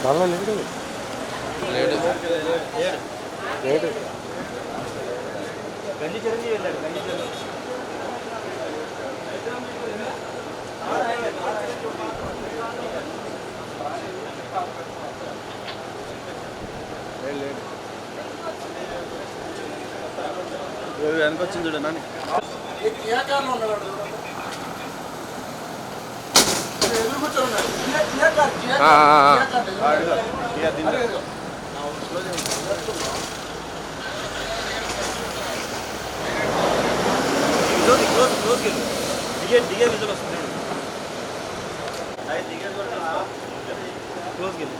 చాలా లేదు లేడు లేదు వెనకొచ్చింది చిరంజీవి వెళ్ళాడు గంజి నాని ಕ್ಲೋಸ್ ಗೆಲ್ಲ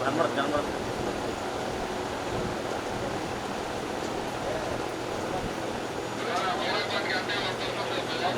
ಕನ್ನಡ ಕನ್ನಡ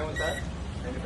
ఏమో సార్? ఎన్ని